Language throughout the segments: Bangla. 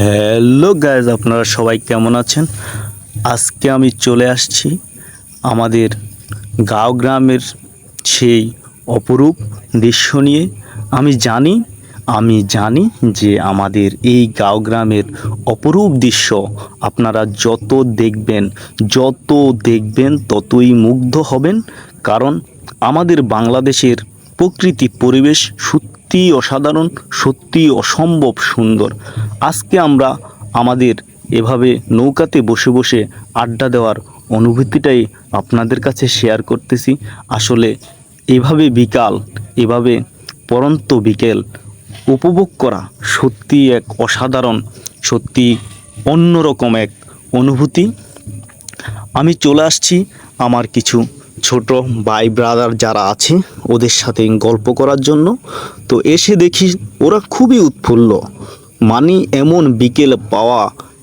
হ্যালো গাইজ আপনারা সবাই কেমন আছেন? আজকে আমি চলে আসছি আমাদের গাঁও গ্রামের সেই অপরূপ দৃশ্য নিয়ে। আমি জানি আমি জানি যে আমাদের এই গাঁও গ্রামের অপরূপ দৃশ্য আপনারা যত দেখবেন যত দেখবেন ততই মুগ্ধ হবেন। কারণ আমাদের বাংলাদেশের প্রকৃতি, পরিবেশ সত্যি অসাধারণ সত্যি অসম্ভব সুন্দর। আজকে আমরা আমাদের এভাবে নৌকাতে বসে বসে আড্ডা দেওয়ার অনুভূতিটাই আপনাদের কাছে শেয়ার করতেছি। আসলে এভাবে বিকাল, এভাবে পরন্ত বিকেল উপভোগ করা সত্যি এক অসাধারণ সত্যি অন্যরকম এক অনুভূতি। আমি চলে আসছি আমার কিছু ছোট ভাই ব্রাদার যারা আছে, ওদের সাথে গল্প করার জন্য। তো এসে দেখি ওরা খুবই উৎফুল্ল। মানি এমন বিকেল পাওয়া,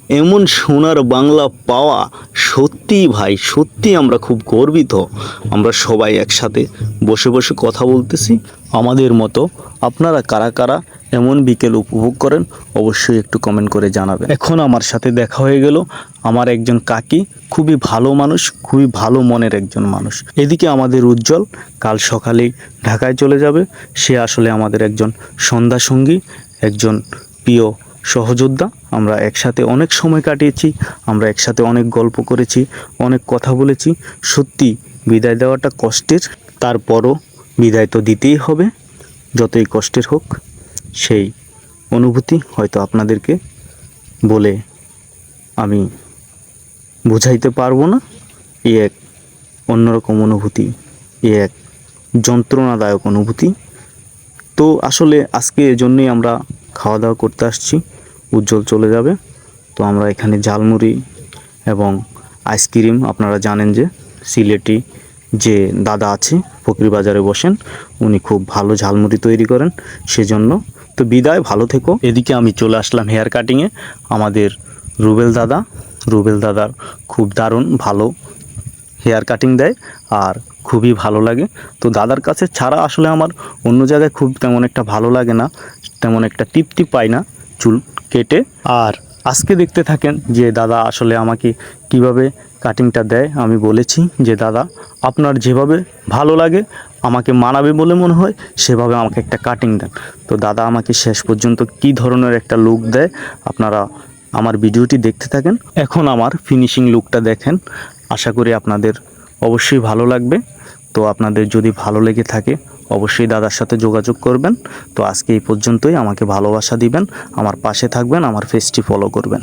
এমন সোনার বাংলা পাওয়া সত্যি ভাই সত্যি আমরা খুব গর্বিত। আমরা সবাই একসাথে বসে বসে কথা বলতেছি। আমাদের মতো আপনারা কারা কারা এমন বিকেল উপভোগ করেন, অবশ্যই একটু কমেন্ট করে জানাবেন। এখন আমার সাথে দেখা হয়ে গেল আমার একজন কাকি, খুবই ভালো মানুষ, খুবই ভালো মনের একজন মানুষ। এদিকে আমাদের উজ্জ্বল কাল সকালেই ঢাকায় চলে যাবে। সে আসলে আমাদের একজন সন্ধ্যা সঙ্গী, একজন প্রিয় সহযোদ্ধা। আমরা একসাথে অনেক সময় কাটিয়েছি, আমরা একসাথে অনেক গল্প করেছি, অনেক কথা বলেছি। সত্যি বিদায় দেওয়াটা কষ্টের, তারপরও বিদায় তো দিতেই হবে, যতই কষ্টের হোক। সেই অনুভূতি হয়তো আপনাদেরকে বলে আমি বুঝাইতে পারব না। এ এক অন্যরকম অনুভূতি, এ এক যন্ত্রণাদায়ক অনুভূতি। তো আসলে আজকে এজন্যই আমরা খাওয়া দাওয়া করতে আসছি, উজ্জ্বল চলে যাবে। তো আমরা এখানে ঝালমুড়ি এবং আইসক্রিম, আপনারা জানেন যে সিলেটি যে দাদা আছে, ফকরি বাজারে বসেন, উনি খুব ভালো ঝালমুড়ি তৈরি করেন, সেজন্য তো বিদায়, ভালো থেকো। এদিকে আমি চলে আসলাম হেয়ার কাটিংয়ে আমাদের রুবেল দাদা। রুবেল দাদার খুব দারুণ ভালো হেয়ার কাটিং দেয় আর খুবই ভালো লাগে। তো দাদার কাছে ছাড়া আসলে আমার অন্য জায়গায় খুব তেমন একটা ভালো লাগে না, তেমন একটা তৃপ্তি পাই না চুল কেটে। আর আজকে দেখতে থাকেন যে দাদা আসলে আমাকে কীভাবে কাটিংটা দেয়, আমি বলেছি যে, দাদা, আপনার যেভাবে ভালো লাগে, আমাকে মানাবে বলে মনে হয়, সেভাবে আমাকে একটা কাটিং দেন। তো দাদা আমাকে শেষ পর্যন্ত কি ধরনের একটা লুক দেয়, আপনারা আমার ভিডিওটি দেখতে থাকেন। এখন আমার ফিনিশিং লুকটা দেখেন। আশা করি আপনাদের অবশ্যই ভালো লাগবে। তো আপনাদের যদি ভালো লেগে থাকে, অবশ্যই দাদার সাথে যোগাযোগ করবেন। তো আজকে এই পর্যন্তই। আমাকে ভালোবাসা দিবেন। আমার পাশে থাকবেন, আমার ফেসটি ফলো করবেন।